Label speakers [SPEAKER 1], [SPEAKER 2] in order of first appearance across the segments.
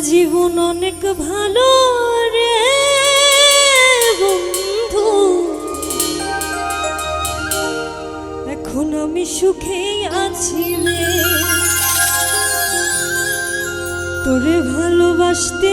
[SPEAKER 1] জীবন অনেক ভালো রে বন্ধু। এখন আমি সুখে আছি রে। তোরে ভালোবাসতে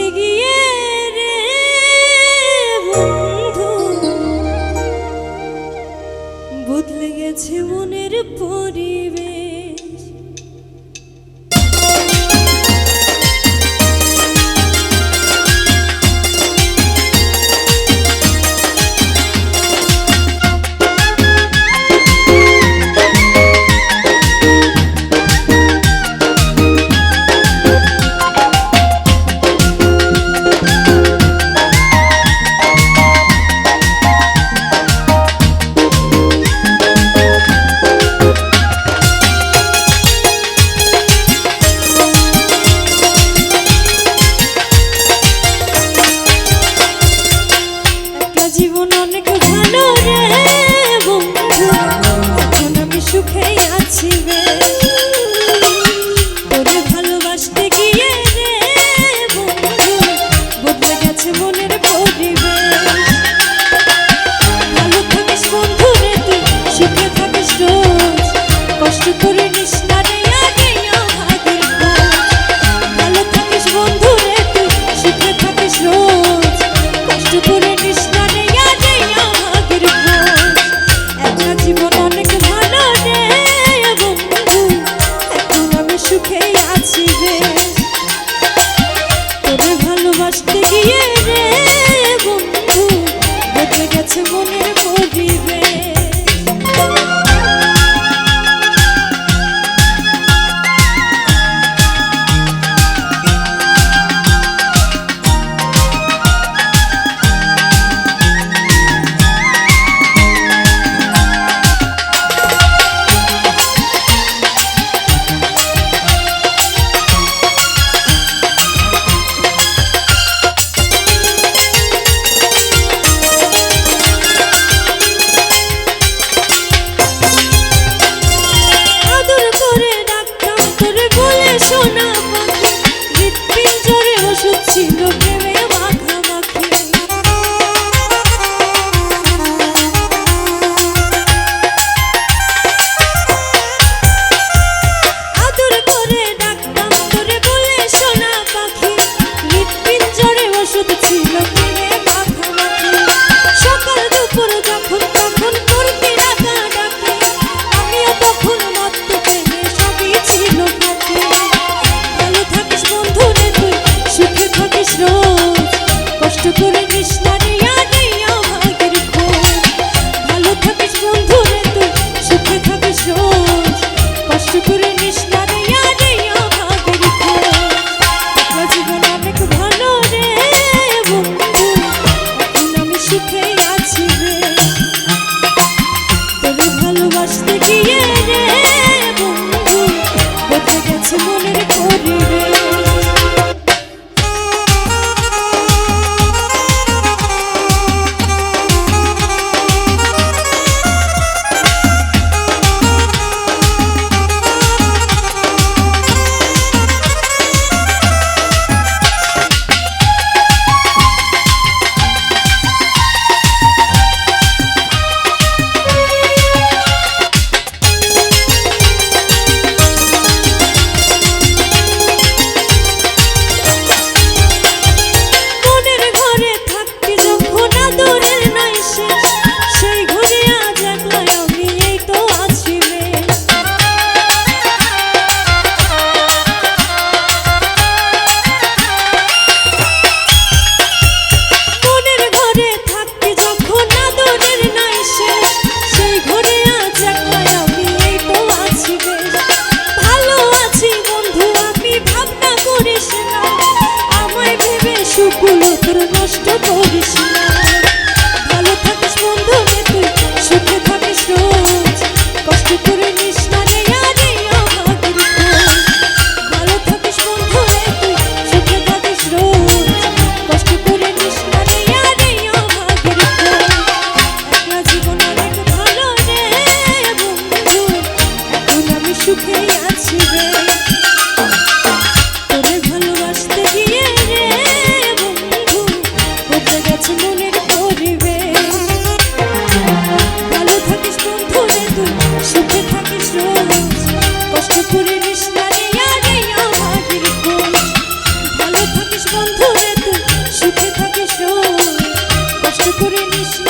[SPEAKER 1] আছি ভালোবাসতে গিয়ে রে বন্ধু বেঁচে গেছে মনের পরিবেশ şükür করে নিস